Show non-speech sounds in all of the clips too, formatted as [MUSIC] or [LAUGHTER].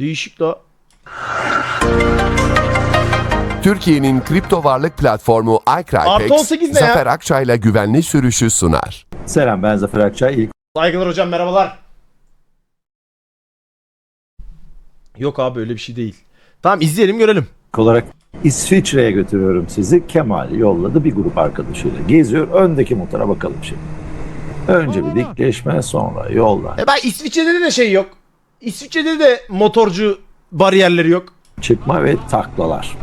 Değişik la. Türkiye'nin kripto varlık platformu Artı iCrypex, 18 ne ya? Zafer Akçay'la güvenli sürüşü sunar. Selam ben Zafer Akçay. İlk Saygılar hocam merhabalar. Yok abi öyle bir şey değil. Tamam izleyelim görelim. olarak İsviçre'ye götürüyorum sizi. Kemal yolladı bir grup arkadaşıyla. Geziyor. Öndeki motora bakalım şimdi. Önce bir dikleşme sonra yoldan E ben İsviçre'de de şey yok. İsviçre'de de motorcu bariyerleri yok. çıkma ve taklalar.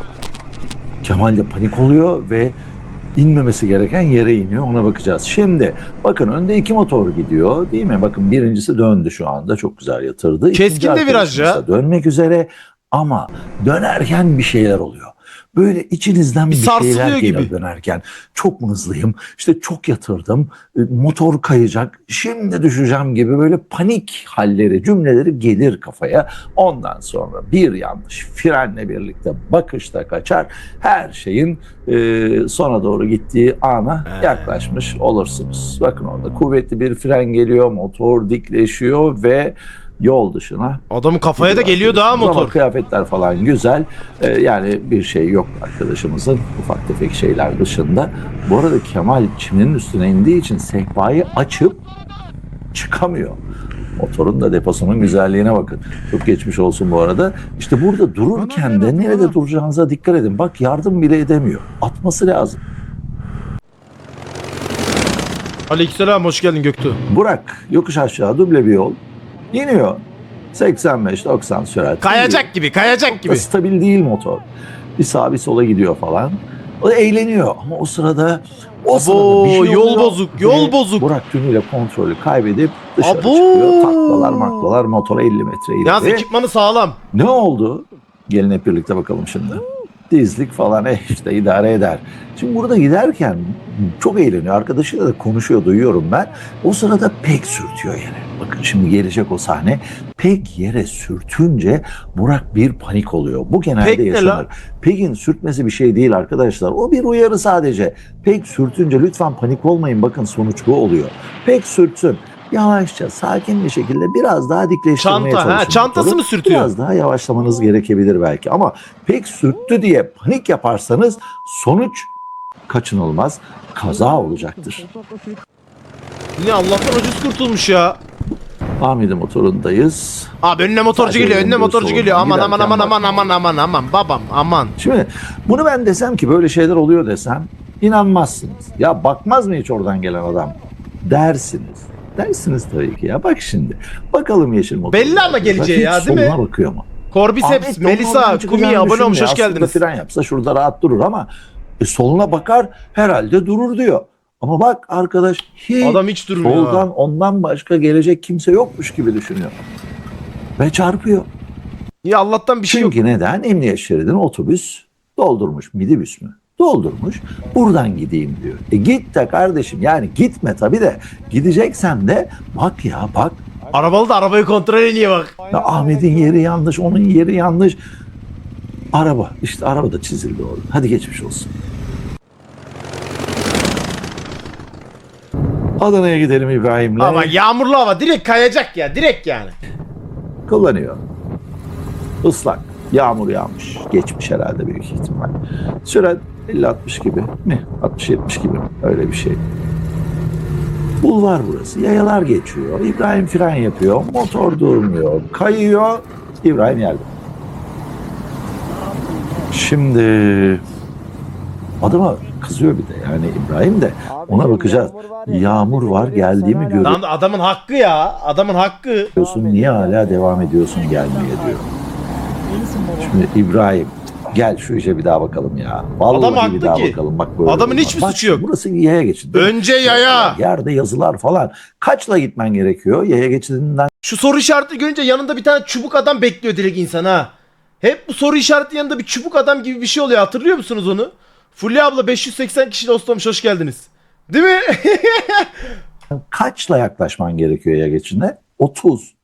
Kemal de panik oluyor ve inmemesi gereken yere iniyor. Ona bakacağız. Şimdi bakın önde iki motor gidiyor değil mi? Bakın birincisi döndü şu anda. Çok güzel yatırdı. Keskin İkinci de viraj ya. arkadaşımız da Dönmek üzere ama dönerken bir şeyler oluyor. Böyle içinizden Bir bir, şeyler geliyor gibi. dönerken. Çok mu hızlıyım? İşte çok yatırdım. e, Motor kayacak. Şimdi düşeceğim gibi böyle panik halleri, cümleleri gelir kafaya. Ondan sonra bir yanlış frenle birlikte bakışta kaçar. Her şeyin e, sona doğru gittiği ana yaklaşmış olursunuz. Bakın orada kuvvetli bir fren geliyor, motor dikleşiyor ve yol dışına Adamın kafaya da geliyor daha Ama motor. kıyafetler falan güzel. Ee, yani bir şey yok arkadaşımızın ufak tefek şeyler dışında. Bu arada Kemal çiminin üstüne indiği için sehpayı açıp çıkamıyor. Motorun da deposunun güzelliğine bakın. Çok geçmiş olsun bu arada. İşte burada dururken de nerede duracağınıza dikkat edin. Bak yardım bile edemiyor. Atması lazım. Aleykümselam hoş geldin Göktuğ. Burak yokuş aşağı duble bir yol. İniyor. 85-90 sürat. Kayacak gibi kayacak gibi. Çok stabil değil motor. Bir sağa bir sola gidiyor falan. O eğleniyor ama o sırada o Abo, sırada bir şey yol oluyor bozuk, yol ve bozuk. Burak tümüyle kontrolü kaybedip dışarı Abo. çıkıyor. Taklalar maklalar motora 50 metre ileri. ekipmanı sağlam. Ne oldu? Gelin hep birlikte bakalım şimdi. Dizlik falan eh işte idare eder. Şimdi burada giderken çok eğleniyor. Arkadaşıyla da konuşuyor duyuyorum ben. O sırada pek sürtüyor yere. Bakın şimdi gelecek o sahne. Pek yere sürtünce Burak bir panik oluyor. Bu genelde Pek yaşanır. Pek'in sürtmesi bir şey değil arkadaşlar. O bir uyarı sadece. Pek sürtünce lütfen panik olmayın. Bakın sonuç bu oluyor. Pek sürtsün. Yavaşça, sakin bir şekilde biraz daha dikleştirmeye Çanta, ha, çalışın. çantası motoru. mı sürtüyor? Biraz daha yavaşlamanız gerekebilir belki. Ama pek sürttü diye panik yaparsanız sonuç kaçınılmaz kaza olacaktır. Yine Allah'tan ucuz kurtulmuş ya. Ahmet'in motorundayız. Abi önüne motorcu Sadece geliyor, önüne motorcu geliyor. Aman aman aman aman aman aman aman babam aman. Şimdi bunu ben desem ki böyle şeyler oluyor desem inanmazsınız. Ya bakmaz mı hiç oradan gelen adam? Dersiniz. Dersiniz tabii ki ya. Bak şimdi. Bakalım yeşil motor. Belli ama geleceği ya, değil mi? Bakıyor mu? Corbiceps, Ahmet Melisa, Kumi abone olmuş hoş geldiniz. fren yapsa şurada rahat durur ama e, soluna bakar herhalde durur diyor. Ama bak arkadaş hiç Adam hiç durmuyor. soldan ondan başka gelecek kimse yokmuş gibi düşünüyor. Ve çarpıyor. Ya Allah'tan bir şey yok. Çünkü neden? Emniyet şeridini otobüs doldurmuş. Midibüs mü? Doldurmuş. Buradan gideyim diyor. E git de kardeşim yani gitme tabii de gideceksen de bak ya bak. Arabalı da arabayı kontrol ediyor bak. Ya Ahmet'in yeri yanlış, onun yeri yanlış. Araba. işte araba da çizildi orada. Hadi geçmiş olsun. Adana'ya gidelim İbrahim'le. Ama yağmurlu hava direkt kayacak ya direkt yani. kullanıyor. Islak. Yağmur yağmış. Geçmiş herhalde büyük ihtimal. Sürat 50-60 gibi mi? 60-70 gibi? Öyle bir şey. Bulvar burası. Yayalar geçiyor. İbrahim fren yapıyor. Motor durmuyor. Kayıyor. İbrahim yerde. Şimdi adama kızıyor bir de yani İbrahim de ona bakacağız. Yağmur var geldiğimi görüyor. Lan adamın hakkı ya. Adamın hakkı. diyorsun niye hala devam ediyorsun gelmeye diyor. Şimdi İbrahim gel şu işe bir daha bakalım ya. Vallahi Adam haklı bir daha ki. bakalım bak böyle. Adamın hiçbir Bak, suçu yok. Burası yaya geçidi. Önce yaya. Yerde yazılar falan. Kaçla gitmen gerekiyor? Yaya geçidinden Şu soru işareti görünce yanında bir tane çubuk adam bekliyor direkt insan ha. Hep bu soru işareti yanında bir çubuk adam gibi bir şey oluyor. Hatırlıyor musunuz onu? Fulya abla 580 kişi dostlamış hoş geldiniz. Değil mi? [LAUGHS] kaçla yaklaşman gerekiyor yaya geçidine? 30.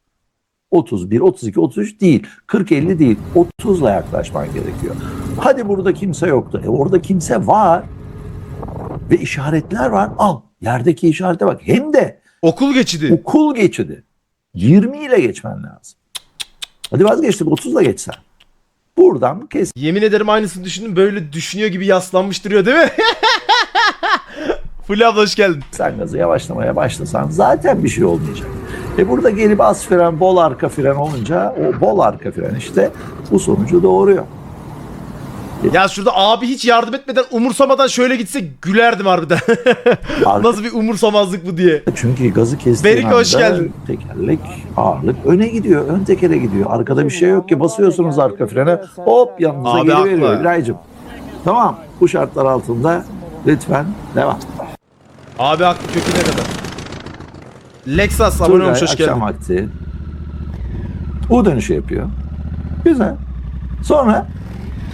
31, 32, 33 değil. 40, 50 değil. 30'la yaklaşman gerekiyor. Hadi burada kimse yoktu. E orada kimse var. Ve işaretler var. Al. Yerdeki işarete bak. Hem de Okul geçidi. okul geçidi. 20 ile geçmen lazım. Hadi vazgeçtik 30'la geçsen. Buradan kes Yemin ederim aynısını düşündüm. Böyle düşünüyor gibi yaslanmış duruyor değil mi? [LAUGHS] Fulya abla hoş geldin. sen gazı yavaşlamaya başlasan zaten bir şey olmayacak. E burada gelip az fren, bol arka fren olunca o bol arka fren işte bu sonucu doğuruyor. Ya şurada abi hiç yardım etmeden umursamadan şöyle gitse gülerdim harbiden. [LAUGHS] Arka- Nasıl bir umursamazlık bu diye. Çünkü gazı kestiğin Berik, anda hoş geldin. tekerlek ağırlık öne gidiyor. Ön tekere gidiyor. Arkada bir şey yok ki. Basıyorsunuz arka frene hop yanınıza Abi geri haklı. İbrahim'cim. Tamam bu şartlar altında lütfen devam. Abi haklı köküne kadar. Lexus abone olmuş hoş akşam geldin. vakti U dönüşü yapıyor. Güzel. Sonra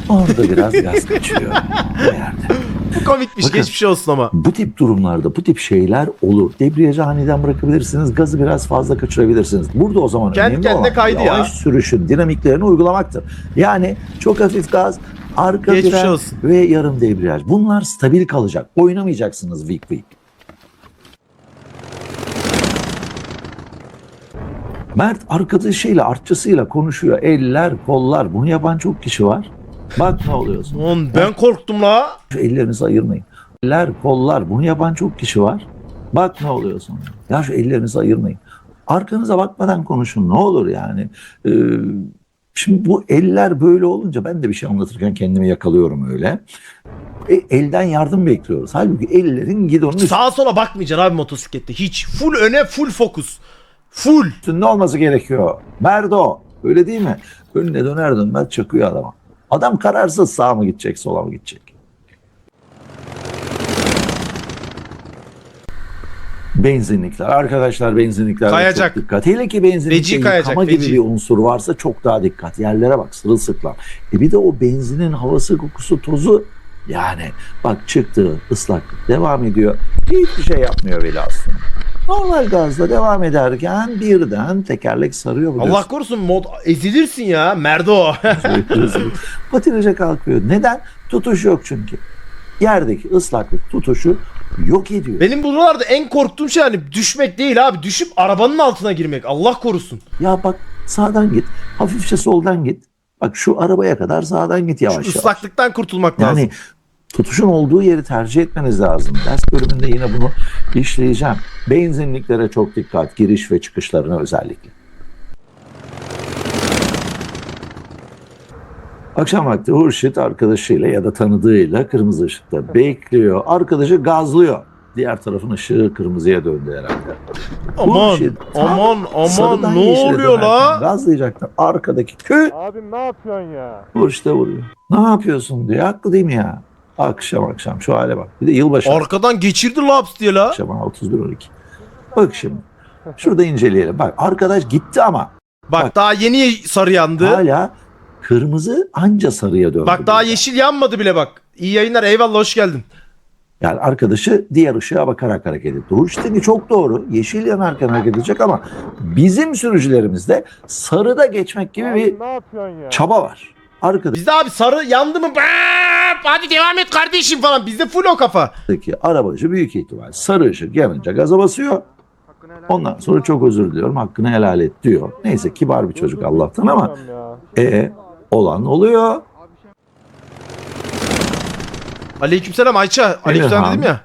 orada biraz gaz [LAUGHS] kaçıyor. Bu yerde. Bu komikmiş Bakın. geçmiş olsun ama. Bu tip durumlarda bu tip şeyler olur. Debriyajı aniden bırakabilirsiniz. Gazı biraz fazla kaçırabilirsiniz. Burada o zaman Kendi önemli kendine olan kaydı ya. yavaş sürüşün dinamiklerini uygulamaktır. Yani çok hafif gaz, arka Geçmiş fren olsun. ve yarım debriyaj. Bunlar stabil kalacak. Oynamayacaksınız week week. Mert arkadaşıyla, artçısıyla konuşuyor. Eller, kollar. Bunu yapan çok kişi var. Bak ne oluyorsun. Lan ben korktum la. Şu ellerinizi ayırmayın. Eller, kollar. Bunu yapan çok kişi var. Bak ne oluyor sonra. Ya şu ellerinizi ayırmayın. Arkanıza bakmadan konuşun. Ne olur yani. Ee, şimdi bu eller böyle olunca ben de bir şey anlatırken kendimi yakalıyorum öyle. E, elden yardım bekliyoruz. Halbuki ellerin gidonun Sağa sola bakmayacaksın abi motosiklette. Hiç. Full öne full fokus. Full. üstünde olması gerekiyor. Merdo. Öyle değil mi? Önüne döner dönmez çakıyor adama. Adam kararsız sağa mı gidecek sola mı gidecek? Benzinlikler. Arkadaşlar benzinlikler Kayacak. çok dikkat. Hele ki benzinlikte Feci kayacak, yıkama gibi feci. bir unsur varsa çok daha dikkat. Yerlere bak sırılsıklam. E bir de o benzinin havası, kokusu, tozu yani bak çıktı ıslaklık devam ediyor. Hiçbir şey yapmıyor bile aslında. Normal gazla devam ederken birden tekerlek sarıyor. biliyorsun. Allah korusun mod ezilirsin ya. Merdo. [LAUGHS] Patinaja kalkıyor. Neden? Tutuş yok çünkü. Yerdeki ıslaklık tutuşu yok ediyor. Benim buralarda en korktuğum şey hani düşmek değil abi. Düşüp arabanın altına girmek. Allah korusun. Ya bak sağdan git. Hafifçe soldan git. Bak şu arabaya kadar sağdan git Şu yavaş yavaş. ıslaklıktan kurtulmak lazım. Yani tutuşun olduğu yeri tercih etmeniz lazım. Ders bölümünde yine bunu işleyeceğim. Benzinliklere çok dikkat. Giriş ve çıkışlarına özellikle. Akşam vakti Hurşit arkadaşıyla ya da tanıdığıyla kırmızı ışıkta bekliyor. Arkadaşı gazlıyor. Diğer tarafın ışığı kırmızıya döndü herhalde. Aman Hurşit tam aman aman sarıdan ne yeşile oluyor dönerken la? Gazlayacaktı. Arkadaki kü Abim ne yapıyorsun ya? Hurşit'e vuruyor. Ne yapıyorsun diyor. Haklı değil mi ya? Akşam akşam şu hale bak. Bir de yılbaşı Arkadan geçirdi laps diye la. akşam 31 12. Bak şimdi. Şurada inceleyelim. Bak arkadaş gitti ama Bak daha yeni sarı yandı. hala kırmızı anca sarıya döndü. Bak daha burada. yeşil yanmadı bile bak. İyi yayınlar eyvallah hoş geldin. Yani arkadaşı diğer ışığa bakarak hareket etti. Hurşit'inki çok doğru. Yeşil yanarken hareket edecek ama bizim sürücülerimizde sarıda geçmek gibi bir Abim ne yapıyorsun ya? çaba var. Arkadaki Bizde abi sarı yandı mı? Bap! Hadi devam et kardeşim falan. Bizde full o kafa. arabacı büyük ihtimal sarı ışık yanınca gaza basıyor. Ondan sonra çok özür diliyorum hakkını helal et diyor. Neyse kibar bir çocuk Allah'tan ama e olan oluyor. Aleykümselam Ayça. Aleykümselam dedim ya.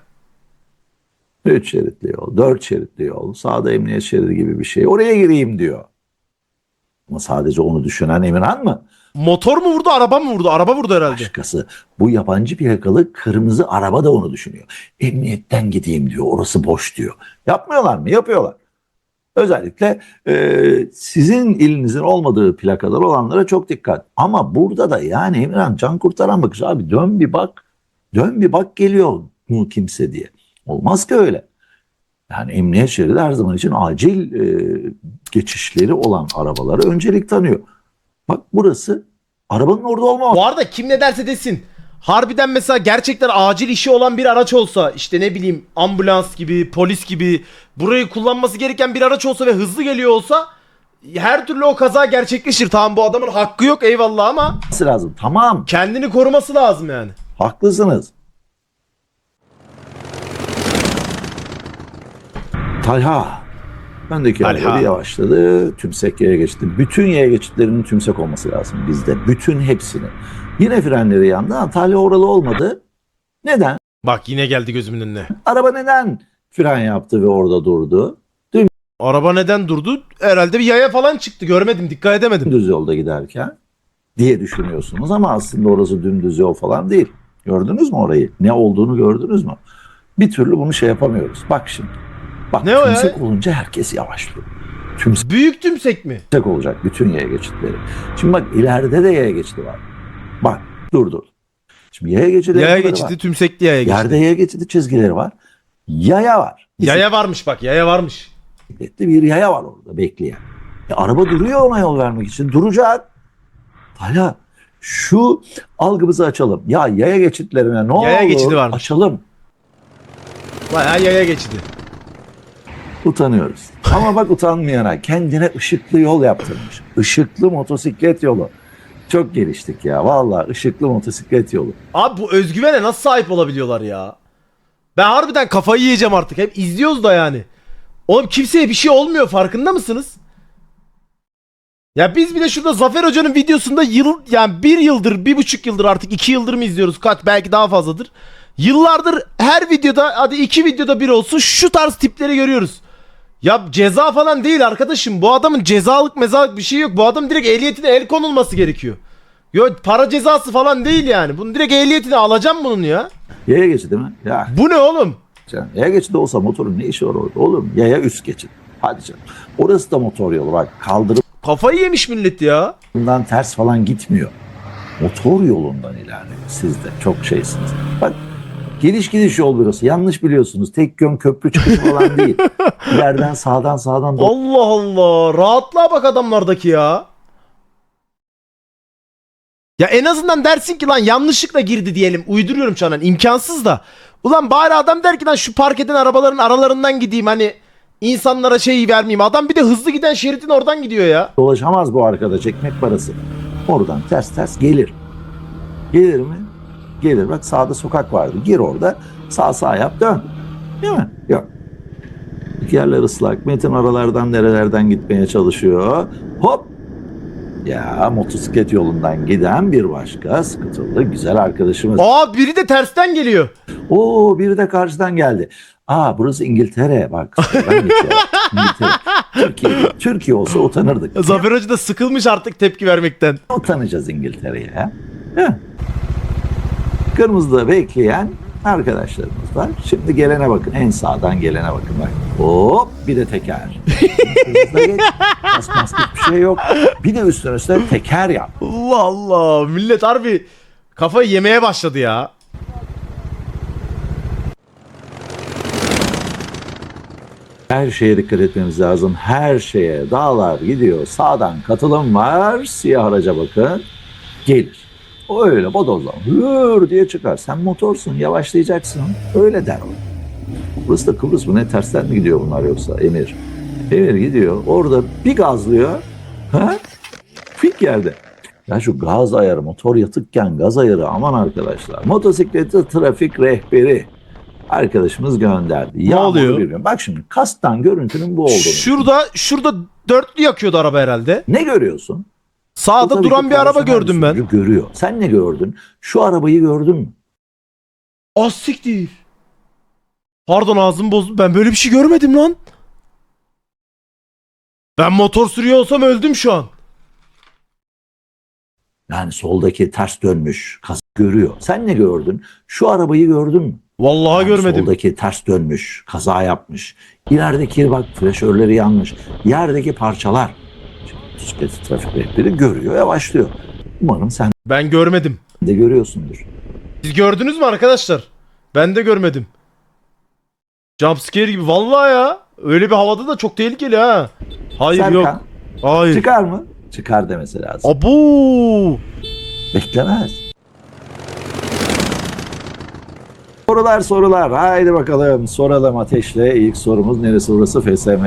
3 şeritli yol, 4 şeritli yol, sağda emniyet şeridi gibi bir şey. Oraya gireyim diyor. Ama sadece onu düşünen Emirhan mı? Motor mu vurdu araba mı vurdu? Araba vurdu herhalde. Başkası. Bu yabancı plakalı kırmızı araba da onu düşünüyor. Emniyetten gideyim diyor. Orası boş diyor. Yapmıyorlar mı? Yapıyorlar. Özellikle e, sizin ilinizin olmadığı plakalar olanlara çok dikkat. Ama burada da yani Emirhan can kurtaran bakış abi dön bir bak. Dön bir bak geliyor mu kimse diye. Olmaz ki öyle. Yani emniyet şeridi her zaman için acil e, geçişleri olan arabalara öncelik tanıyor. Bak burası arabanın orada olmaması. Bu arada kim ne derse desin. Harbiden mesela gerçekten acil işi olan bir araç olsa işte ne bileyim ambulans gibi polis gibi burayı kullanması gereken bir araç olsa ve hızlı geliyor olsa her türlü o kaza gerçekleşir. Tamam bu adamın hakkı yok eyvallah ama lazım. Tamam kendini koruması lazım yani. haklısınız. Talha Öndeki araba Alha. bir yavaşladı. Tümsek yaya geçti. Bütün yaya geçitlerinin tümsek olması lazım bizde. Bütün hepsini. Yine frenleri yandı. Antalya oralı olmadı. Neden? Bak yine geldi gözümün önüne. Araba neden fren yaptı ve orada durdu? Araba neden durdu? Herhalde bir yaya falan çıktı. Görmedim, dikkat edemedim. Düz yolda giderken diye düşünüyorsunuz ama aslında orası dümdüz yol falan değil. Gördünüz mü orayı? Ne olduğunu gördünüz mü? Bir türlü bunu şey yapamıyoruz. Bak şimdi. Bak Ne o ya? tümsek olunca herkes yavaşlıyor. Tümsek Büyük tümsek mi? olacak bütün yaya geçitleri. Şimdi bak ileride de yaya geçidi var. Bak dur dur. Şimdi yaya geçidi Yaya geçidi, var. tümsekli yaya geçidi. Yerde yaya geçidi çizgileri var. Yaya var. Yaya varmış bak, yaya varmış. Bir yaya var orada bekleyen. E, araba duruyor ona yol vermek için. Duracak. Hala şu algımızı açalım. Ya yaya geçitlerine ne Yaya olur geçidi varmış. açalım. Bayağı yaya geçidi. Utanıyoruz. Ama bak utanmayana kendine ışıklı yol yaptırmış. Işıklı motosiklet yolu. Çok geliştik ya. Vallahi ışıklı motosiklet yolu. Abi bu özgüvene nasıl sahip olabiliyorlar ya? Ben harbiden kafayı yiyeceğim artık. Hep izliyoruz da yani. Oğlum kimseye bir şey olmuyor farkında mısınız? Ya biz bile şurada Zafer Hoca'nın videosunda yıl yani bir yıldır, bir buçuk yıldır artık iki yıldır mı izliyoruz? Kaç belki daha fazladır. Yıllardır her videoda hadi iki videoda bir olsun şu tarz tipleri görüyoruz. Ya ceza falan değil arkadaşım. Bu adamın cezalık mezalık bir şey yok. Bu adam direkt ehliyetine el konulması gerekiyor. Yo para cezası falan değil yani. Bunun direkt ehliyetini alacağım bunun ya. Yaya geçidi mi? Ya Bu ne oğlum? canım, yaya geçidi olsa motorun ne işi var orada? Oğlum yaya üst geçit. Hadi canım. Orası da motor yolu. Bak kaldırım Kafayı yemiş millet ya. yolundan ters falan gitmiyor. Motor yolundan ilerliyor. Siz de çok şeysiniz. Bak geliş gidiş yol burası. Yanlış biliyorsunuz. Tek yön köprü çıkışı falan [LAUGHS] değil. İleriden sağdan sağdan Allah Allah. Rahatlığa bak adamlardaki ya. Ya en azından dersin ki lan yanlışlıkla girdi diyelim. Uyduruyorum şu an. hani imkansız da. Ulan bari adam der ki lan şu park eden arabaların aralarından gideyim hani insanlara şey vermeyeyim. Adam bir de hızlı giden şeritin oradan gidiyor ya. dolaşamaz bu arkadaş ekmek parası. Oradan ters ters gelir. Gelir mi? Gelir. Bak sağda sokak vardı. Gir orada. Sağ sağ yap dön. Değil mi? Yok. Yerler ıslak. Metin aralardan nerelerden gitmeye çalışıyor. Hop. Ya motosiklet yolundan giden bir başka sıkıntılı güzel arkadaşımız. Aa biri de tersten geliyor. Oo biri de karşıdan geldi. Aa burası İngiltere. Bak. [LAUGHS] İngiltere. Türkiye, Türkiye olsa utanırdık. Zafer Hoca da sıkılmış artık tepki vermekten. utanacağız İngiltere'ye? Kırmızıda bekleyen arkadaşlarımız var. Şimdi gelene bakın. En sağdan gelene bakın bak. Hop bir de teker. [LAUGHS] Geç. Bas bas bir şey yok. Bir de üstüne üstüne teker yap. Allah Allah. Millet harbi kafayı yemeye başladı ya. Her şeye dikkat etmemiz lazım. Her şeye. Dağlar gidiyor. Sağdan katılım var. Siyah araca bakın. Gelir. O öyle bodozlan. Hür diye çıkar. Sen motorsun. Yavaşlayacaksın. Öyle der o. Burası da Kıbrıs mı ne? Tersten mi gidiyor bunlar yoksa? Emir. Emir gidiyor. Orada bir gazlıyor. Ha? Fik yerde. Ya şu gaz ayarı, motor yatıkken gaz ayarı aman arkadaşlar. Motosikleti trafik rehberi arkadaşımız gönderdi. Yağmurlu oluyor? bir gün. Bak şimdi kastan görüntünün bu olduğunu. Şurada şurada dörtlü yakıyordu araba herhalde. Ne görüyorsun? Sağda duran bir araba gördüm ben. Görüyor. Sen ne gördün? Şu arabayı gördün mü? Az siktir. Pardon ağzım bozdu. Ben böyle bir şey görmedim lan. Ben motor sürüyor olsam öldüm şu an. Yani soldaki ters dönmüş. Kas görüyor. Sen ne gördün? Şu arabayı gördün mü? Vallahi Yani görmedim. Soldaki ters dönmüş, kaza yapmış. İlerideki bak flaşörleri yanmış. Yerdeki parçalar. Şimdi Bisiklet trafik rehberi görüyor, yavaşlıyor. Umarım sen Ben görmedim. de görüyorsundur. Siz gördünüz mü arkadaşlar? Ben de görmedim. Jumpscare gibi. Vallahi ya. Öyle bir havada da çok tehlikeli ha. Hayır Serkan, yok. Hayır. çıkar mı? Çıkar demesi lazım. Abu. Beklemez. Sorular sorular. Haydi bakalım soralım ateşle. İlk sorumuz neresi burası FSM.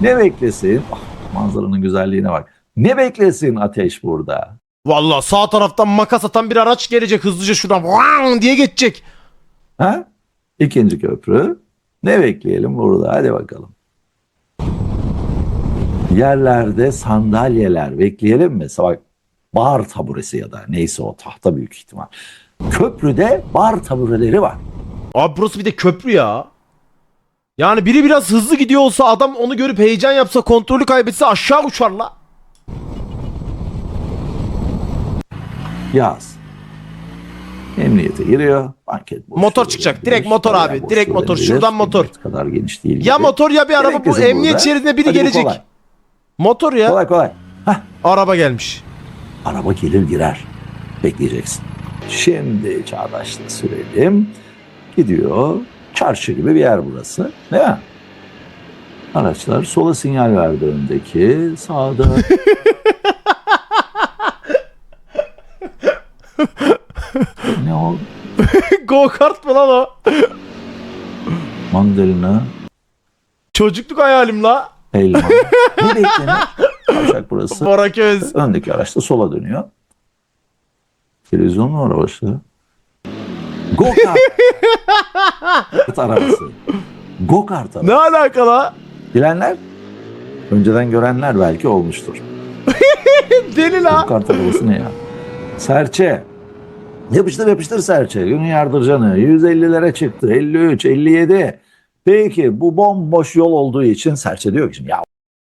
Ne beklesin? Ah, manzaranın güzelliğine bak. Ne beklesin ateş burada? Vallahi sağ taraftan makas atan bir araç gelecek hızlıca şuradan vang diye geçecek. Ha? İkinci köprü. Ne bekleyelim burada? Hadi bakalım. Yerlerde sandalyeler bekleyelim mi? Bak bar taburesi ya da neyse o tahta büyük ihtimal. Köprüde bar tabureleri var. Abi burası bir de köprü ya. Yani biri biraz hızlı gidiyor olsa adam onu görüp heyecan yapsa kontrolü kaybetse aşağı uçar la. Yaz. Emniyete giriyor. Banket boşluğu Motor çıkacak. olabilir, Direkt motor abi. boş Direkt motor. Şuradan motor. Emniyet kadar geniş değil Ya gibi. motor ya bir araba bu emniyet şeridine biri Hadi gelecek. kolay. Motor ya. Kolay kolay. Hah, Araba gelmiş. araba gelir girer. Bekleyeceksin. Şimdi Çağdaş'ta sürelim. Gidiyor. Çarşı gibi bir yer burası. Değil mi? Araçlar sola sinyal verdi öndeki. Sağda [LAUGHS] ne o? Go kart mı lan o? Mandalina, Çocukluk hayalim la. elma. ne beklenir? Kavşak burası. Bora Köz. Öndeki araç da sola dönüyor. Televizyon mu var başta? Go [LAUGHS] kart arabası. Go kart arabası. Ne alaka la? Bilenler, önceden görenler belki olmuştur. [LAUGHS] Deli Go la. kart arabası ne ya? Serçe. Yapıştır yapıştır serçe. Günün yardırcanı. 150'lere çıktı. 53, 57. Peki bu bomboş yol olduğu için serçe diyor ki şimdi ya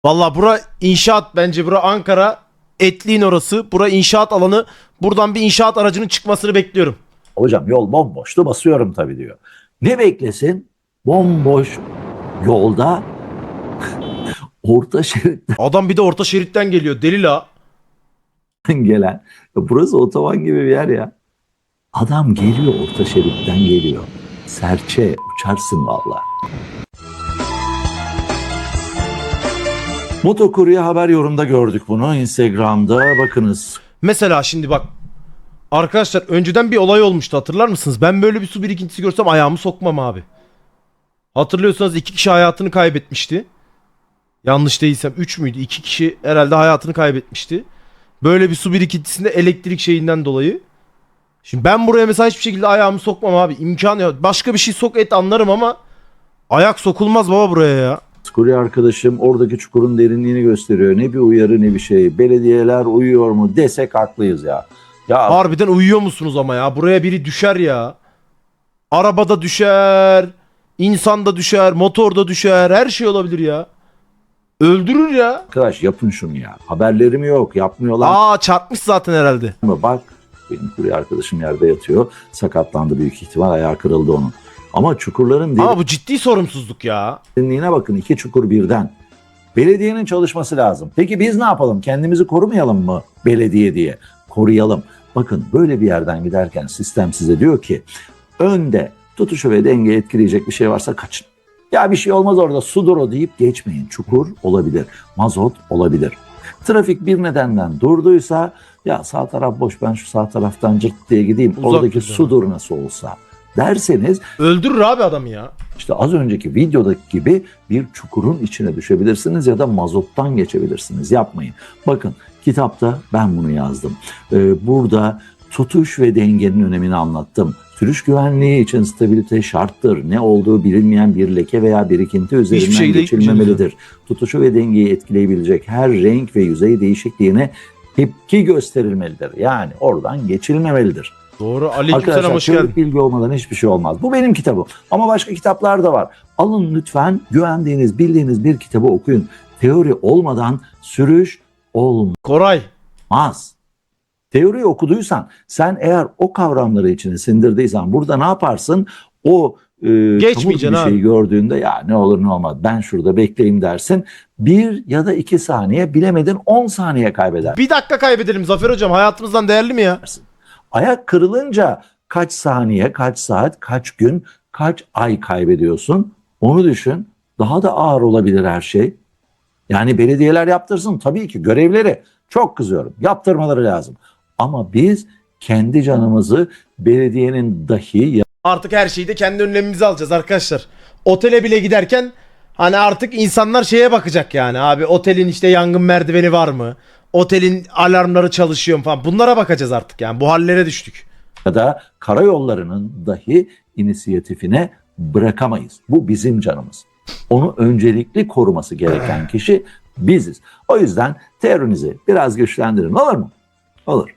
Valla bura inşaat bence bura Ankara. Etliğin orası. Bura inşaat alanı. Buradan bir inşaat aracının çıkmasını bekliyorum. Hocam yol bomboştu basıyorum tabii diyor. Ne beklesin? Bomboş yolda [LAUGHS] orta şeritten [LAUGHS] Adam bir de orta şeritten geliyor. Deli la. [LAUGHS] gelen. Ya burası otoban gibi bir yer ya. Adam geliyor orta şeritten geliyor. Serçe uçarsın valla. Motokurye haber yorumda gördük bunu. Instagram'da bakınız. Mesela şimdi bak. Arkadaşlar önceden bir olay olmuştu hatırlar mısınız? Ben böyle bir su birikintisi görsem ayağımı sokmam abi. Hatırlıyorsanız iki kişi hayatını kaybetmişti. Yanlış değilsem 3 müydü? 2 kişi herhalde hayatını kaybetmişti. Böyle bir su birikintisinde elektrik şeyinden dolayı. Şimdi ben buraya mesela hiçbir şekilde ayağımı sokmam abi. İmkanı yok. Başka bir şey sok et anlarım ama ayak sokulmaz baba buraya ya. Kurye arkadaşım oradaki çukurun derinliğini gösteriyor. Ne bir uyarı ne bir şey. Belediyeler uyuyor mu desek haklıyız ya. Ya Harbiden uyuyor musunuz ama ya? Buraya biri düşer ya. Arabada düşer. insan da düşer. Motorda düşer. Her şey olabilir ya. Öldürür ya. arkadaş yapın şunu ya. Haberlerim yok yapmıyorlar Aa çarpmış zaten herhalde. mı? Bak benim kurye arkadaşım yerde yatıyor. Sakatlandı büyük ihtimal ayağı kırıldı onun. Ama çukurların Ama bu ciddi sorumsuzluk ya. derinliğine bakın iki çukur birden. Belediyenin çalışması lazım. Peki biz ne yapalım? Kendimizi korumayalım mı belediye diye? Koruyalım. Bakın böyle bir yerden giderken sistem size diyor ki önde tutuşu ve denge etkileyecek bir şey varsa kaçın. Ya bir şey olmaz orada sudur o deyip geçmeyin. Çukur olabilir. Mazot olabilir. Trafik bir nedenden durduysa ya sağ taraf boş ben şu sağ taraftan cırt diye gideyim. Uzak Oradaki sudur nasıl olsa derseniz Öldürür abi adamı ya. İşte az önceki videodaki gibi bir çukurun içine düşebilirsiniz ya da mazottan geçebilirsiniz. Yapmayın. Bakın kitapta ben bunu yazdım. Ee, burada tutuş ve dengenin önemini anlattım. Sürüş güvenliği için stabilite şarttır. Ne olduğu bilinmeyen bir leke veya birikinti üzerinden şekilde geçilmemelidir. Tutuşu ve dengeyi etkileyebilecek her renk ve yüzey değişikliğine tepki gösterilmelidir. Yani oradan geçilmemelidir. Doğru. Aleykümselam hoş geldin. bilgi olmadan hiçbir şey olmaz. Bu benim kitabım. Ama başka kitaplar da var. Alın lütfen güvendiğiniz, bildiğiniz bir kitabı okuyun. Teori olmadan sürüş Koray. olmaz. Teoriyi okuduysan, sen eğer o kavramları içine sindirdiysen burada ne yaparsın? O e, çamur Geçmeyeceksin bir abi. şeyi gördüğünde ya ne olur ne olmaz ben şurada bekleyeyim dersin. Bir ya da iki saniye bilemedin 10 saniye kaybeder. Bir dakika kaybedelim Zafer hocam. Hayatımızdan değerli mi ya? Ayak kırılınca kaç saniye, kaç saat, kaç gün, kaç ay kaybediyorsun? Onu düşün. Daha da ağır olabilir her şey. Yani belediyeler yaptırsın tabii ki görevleri. Çok kızıyorum. Yaptırmaları lazım. Ama biz kendi canımızı belediyenin dahi Artık her şeyi de kendi önlemimize alacağız arkadaşlar. Otele bile giderken hani artık insanlar şeye bakacak yani abi otelin işte yangın merdiveni var mı? Otelin alarmları çalışıyor mu falan. Bunlara bakacağız artık yani. Bu hallere düştük. ya da karayollarının dahi inisiyatifine bırakamayız. Bu bizim canımız. Onu öncelikli koruması gereken [SIGHS] kişi biziz. O yüzden terörünüzü biraz güçlendirin olur mu? Olur.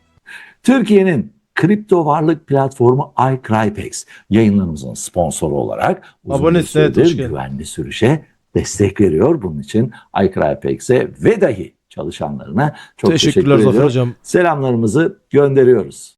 Türkiye'nin kripto varlık platformu iCrypex yayınlarımızın sponsoru olarak uzun evet, hoş süredir güvenli sürüşe destek veriyor. Bunun için iCrypex'e ve dahi çalışanlarına çok teşekkür Zafer ediyorum. Hocam. Selamlarımızı gönderiyoruz.